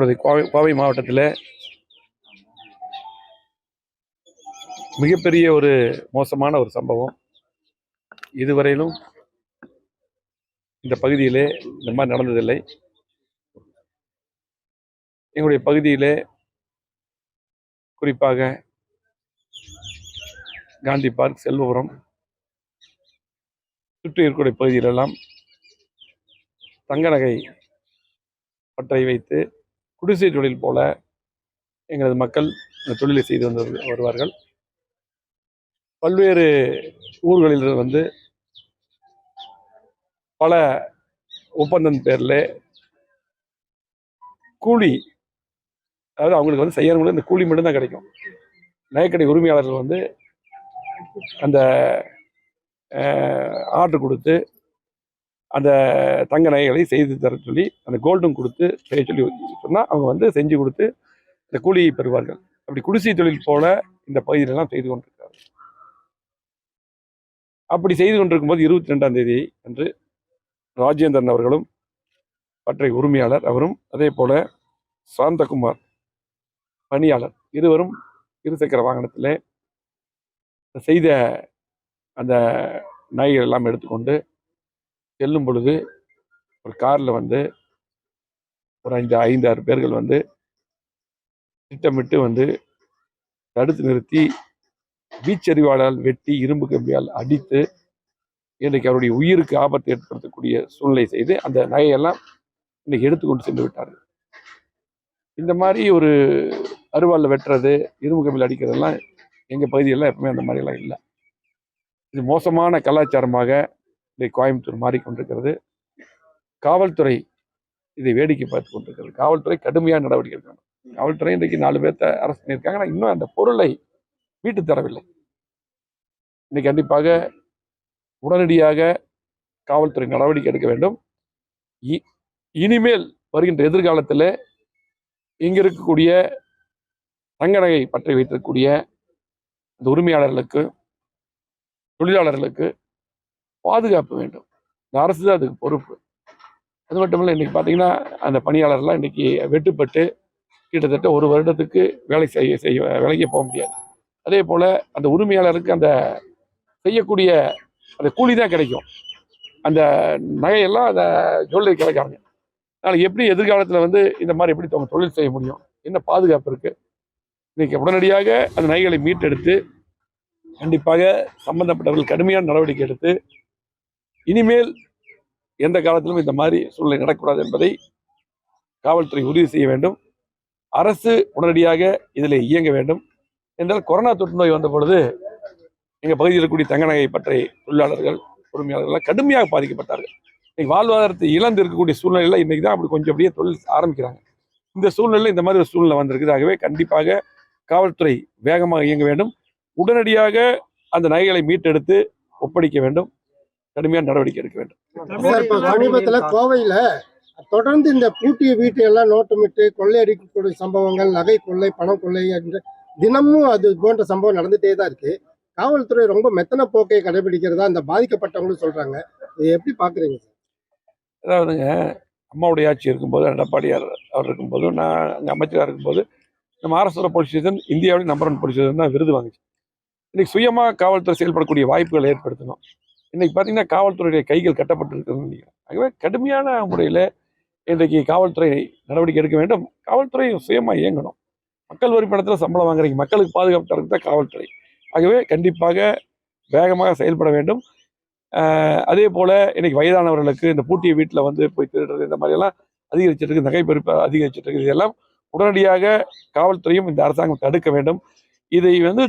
எங்களது கோவை கோவை மாவட்டத்தில் மிகப்பெரிய ஒரு மோசமான ஒரு சம்பவம். இதுவரையிலும் இந்த பகுதியிலே இந்த மாதிரி நடந்ததில்லை. எங்களுடைய பகுதியிலே குறிப்பாக காந்தி பார்க் செல்வபுரம் சுற்றி இருக்கக்கூடிய பகுதியிலெல்லாம் தங்க நகை பற்றை வைத்து குடிசை தொழில் போல எங்களது மக்கள் இந்த தொழிலை செய்து வந்து வருவார்கள். பல்வேறு ஊர்களில் வந்து பல ஒப்பந்தம் பேரில் கூலி அதாவது அவங்களுக்கு வந்து செய்யறவங்களுக்கு இந்த கூலி மட்டும்தான் கிடைக்கும். நகைக்கடை உரிமையாளர்கள் வந்து அந்த ஆர்டர் கொடுத்து அந்த தங்க நகைகளை செய்து தர சொல்லி அந்த கோல்டும் கொடுத்து செய்ய சொல்லி சொன்னால் அவங்க வந்து செஞ்சு கொடுத்து இந்த கூலியை பெறுவார்கள். அப்படி குடிசை தொழில் போல இந்த பகுதியிலெல்லாம் செய்து கொண்டிருக்கிறார்கள். அப்படி செய்து கொண்டிருக்கும் போது இருபத்தி ரெண்டாம் தேதி அன்று ராஜேந்திரன் அவர்களும் பற்றை உரிமையாளர் அவரும் அதே போல சாந்தகுமார் பணியாளர் இருவரும் இருசக்கர வாகனத்திலே செய்த அந்த நகைகள் எல்லாம் எடுத்துக்கொண்டு செல்லும் பொழுது ஒரு காரில் வந்து ஒரு ஐந்து ஐந்து ஆறு பேர்கள் வந்து திட்டமிட்டு வந்து தடுத்து நிறுத்தி வீச்சரிவாளால் வெட்டி இரும்பு கம்பியால் அடித்து இன்றைக்கு அவருடைய உயிருக்கு ஆபத்து ஏற்படுத்தக்கூடிய சூழ்நிலை செய்து அந்த நகையெல்லாம் இன்னைக்கு எடுத்துக்கொண்டு சென்று விட்டார்கள். இந்த மாதிரி ஒரு அருவாளில் வெட்டுறது இரும்பு கம்பியில் அடிக்கிறதெல்லாம் எங்கள் பகுதியெல்லாம் எப்பவுமே அந்த மாதிரிலாம் இல்லை. இது மோசமான கலாச்சாரமாக இன்றைக்கு கோயம்புத்தூர் மாறிக்கொண்டிருக்கிறது. காவல்துறை இதை வேடிக்கை பார்த்து கொண்டிருக்கிறது. காவல்துறை கடுமையான நடவடிக்கை எடுக்கணும். காவல்துறை இன்றைக்கு நாலு பேர்த்த அரசு பண்ணியிருக்காங்க. ஆனால் இன்னும் அந்த பொருளை மீட்டு தரவில்லை. இன்னைக்கு கண்டிப்பாக உடனடியாக காவல்துறை நடவடிக்கை எடுக்க வேண்டும். இ- இனிமேல் வருகின்ற எதிர்காலத்தில் இங்கே இருக்கக்கூடிய தங்க நகை பற்றி வைத்திருக்கக்கூடிய அந்த உரிமையாளர்களுக்கு தொழிலாளர்களுக்கு பாதுகாப்பு வேண்டும். இந்த அரசு தான் அதுக்கு பொறுப்பு. அது மட்டும் இல்லை இன்றைக்கி பார்த்தீங்கன்னா அந்த பணியாளர்லாம் இன்றைக்கி வெட்டுப்பட்டு கிட்டத்தட்ட ஒரு வருடத்துக்கு வேலை செய்ய செய்ய வேலைக்கே போக முடியாது. அதே போல் அந்த உரிமையாளருக்கு அந்த செய்யக்கூடிய அந்த கூலி தான் கிடைக்கும். அந்த நகையெல்லாம் அந்த ஜுவல்லரி கிடைக்காங்க அதனால் எப்படி எதிர்காலத்தில் வந்து இந்த மாதிரி எப்படி அவங்க தொழில் செய்ய முடியும்? என்ன பாதுகாப்பு இருக்குது இன்றைக்கி உடனடியாக அந்த நகைகளை மீட்டெடுத்து கண்டிப்பாக சம்பந்தப்பட்டவர்கள் கடுமையான நடவடிக்கை எடுத்து இனிமேல் எந்த காலத்திலும் இந்த மாதிரி சூழ்நிலை நடக்கக்கூடாது என்பதை காவல்துறை உறுதி செய்ய வேண்டும். அரசு உடனடியாக இதில் இயங்க வேண்டும். என்றால் கொரோனா தொற்று நோய் வந்த பொழுது எங்கள் பகுதியில் இருக்கக்கூடிய தங்க நகை பற்றி தொழிலாளர்கள் உரிமையாளர்கள்லாம் கடுமையாக பாதிக்கப்பட்டார்கள். இன்னைக்கு வாழ்வாதாரத்தை இழந்து இருக்கக்கூடிய சூழ்நிலையில் இன்றைக்கி தான் அப்படி கொஞ்சம் அப்படியே தொழில் ஆரம்பிக்கிறாங்க. இந்த சூழ்நிலையில் இந்த மாதிரி ஒரு சூழ்நிலை வந்திருக்குது ஆகவே கண்டிப்பாக காவல்துறை வேகமாக இயங்க வேண்டும். உடனடியாக அந்த நகைகளை மீட்டெடுத்து ஒப்படைக்க வேண்டும். கடுமையான நடவடிக்கை எடுக்க வேண்டும். சமீபத்துல கோவையில தொடர்ந்து இந்த பூட்டிய வீட்டை எல்லாம் நோட்டமிட்டு கொள்ளையடிக்கக்கூடிய சம்பவங்கள் நகை கொள்ளை பணம் கொள்ளை என்ற தினமும் அது போன்ற சம்பவம் நடந்துட்டே தான் இருக்கு. காவல்துறை ரொம்ப மெத்தன போக்கை கடைபிடிக்கிறதா அந்த பாதிக்கப்பட்டவங்களும் சொல்றாங்க. இது எப்படி பாக்குறீங்க சார்? அதாவதுங்க அம்மாவுடைய ஆட்சி இருக்கும்போது எடப்பாடியார் அவர் இருக்கும்போது நான் அங்கே அமைச்சராக இருக்கும்போது நம்ம ஆர்எஸ்வர போலீஸ் ஸ்டேஷன் இந்தியாவிலே நம்பர் ஒன் போலீஸ் ஸ்டேஷன் தான் விருது வாங்குச்சு. இன்னைக்கு சுயமாக காவல்துறை செயல்படக்கூடிய வாய்ப்புகளை ஏற்படுத்தணும். இன்னைக்கு பார்த்தீங்கன்னா காவல்துறையுடைய கைகள் கட்டப்பட்டிருக்கிறது நினைக்கிறேன். ஆகவே கடுமையான முறையில் இன்றைக்கு காவல்துறை நடவடிக்கை எடுக்க வேண்டும். காவல்துறை சுயமாக இயங்கணும். மக்கள் வரி பணத்தில் சம்பளம் வாங்குறீங்க. மக்களுக்கு பாதுகாப்பு தரது தான் காவல்துறை. ஆகவே கண்டிப்பாக வேகமாக செயல்பட வேண்டும். அதே போல் இன்றைக்கி வயதானவர்களுக்கு இந்த பூட்டிய வீட்டில் வந்து போய் திருடுறது இந்த மாதிரியெல்லாம் அதிகரிச்சிருக்கு நகை அதிகரிச்சிருக்கு இதெல்லாம் உடனடியாக காவல்துறையும் இந்த அரசாங்கம் தடுக்க வேண்டும். இதை வந்து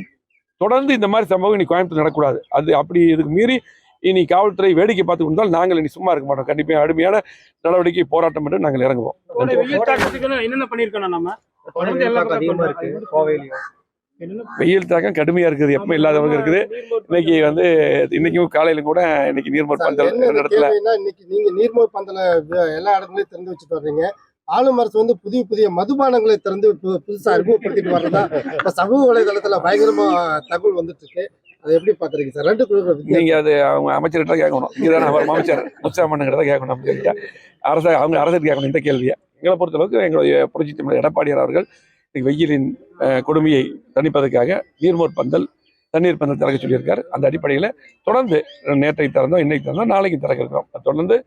தொடர்ந்து இந்த மாதிரி சம்பவம் இன்னைக்கு கோயம்புத்தூர் நடக்கூடாது அது அப்படி இதுக்கு மீறி இனி காவல்துறை வேடிக்கை பார்த்து கொண்டால் நாங்கள் இனி சும்மா இருக்க மாட்டோம். கண்டிப்பாக கடுமையான நடவடிக்கை போராட்டம் என்று நாங்கள் இறங்குவோம். என்னென்ன பண்ணிருக்கோம் நம்ம? வெயில் தாக்கம் கடுமையா இருக்குது. எப்பவும் இல்லாதவங்க இருக்குது. இன்னைக்கு வந்து இன்னைக்கும் காலையில கூட இன்னைக்கு நீர்மோர் பந்தல் இடத்துல? இன்னைக்கு நீங்க நீர்மோர் பந்தல எல்லா இடத்துலயும் திறந்து வச்சுட்டு வர்றீங்க. ஆளும் அரசு வந்து புதிய புதிய மதுபானங்களை திறந்து புதுசா அறிமுகப்படுத்திட்டு வர்றதா இப்ப சமூக வலைதளத்துல பயங்கரமா தகவல் வந்துட்டு இருக்கு. அதை எப்படி பாக்குறீங்க சார்? ரெண்டு. நீங்க அது அவங்க அமைச்சர்கிட்ட கேட்கணும். இங்கதானே அவர் அமைச்சர். உற்சாகம் பண்ணுங்கிறத கேட்கணும் அமைச்சர்கிட்ட அரசு அவங்க அரசுக்கு கேட்கணும் இந்த கேள்வியை. எங்களை பொறுத்தளவுக்கு எங்களுடைய புரட்சி தமிழர் எடப்பாடியார் அவர்கள் இன்னைக்கு வெயிலின் கொடுமையை தணிப்பதற்காக நீர்மோர் பந்தல் தண்ணீர் பந்தல் திறக்க சொல்லியிருக்காரு. அந்த அடிப்படையில் தொடர்ந்து நேற்றை திறந்தோம் இன்னைக்கு திறந்தோம் நாளைக்கு திறக்க இருக்கிறோம் தொடர்ந்து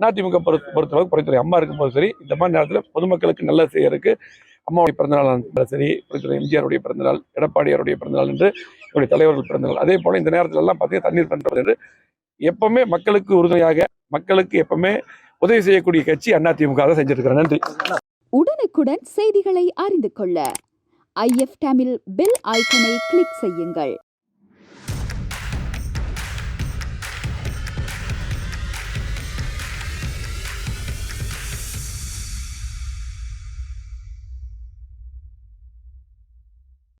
அதிமுக பொறுத்த பொறுத்தளவுக்கு புரட்சித்துறை அம்மா இருக்கும்போது சரி இந்த மாதிரி நேரத்தில் பொதுமக்களுக்கு நல்ல செய்யறதுக்கு அம்மாவுடைய பிறந்தநாள் சரி புரட்சித்துறை எம்ஜிஆருடைய பிறந்தநாள் எடப்பாடியாருடைய பிறந்தநாள் என்று என்னுடைய தலைவர்கள் பிறந்தவர்கள். அதே போல இந்த நேரத்துல எல்லாம் பார்த்தீங்கன்னா தண்ணீர் பண்றது என்று எப்பவுமே மக்களுக்கு உறுதுணையாக மக்களுக்கு எப்பவுமே உதவி செய்யக்கூடிய கட்சி அதிமுக தான் செஞ்சிருக்கிறேன் நன்றி. உடனுக்குடன் செய்திகளை அறிந்து கொள்ள ஐஎஃப் தமிழ் பெல் ஐக்கனை கிளிக் செய்யுங்கள்.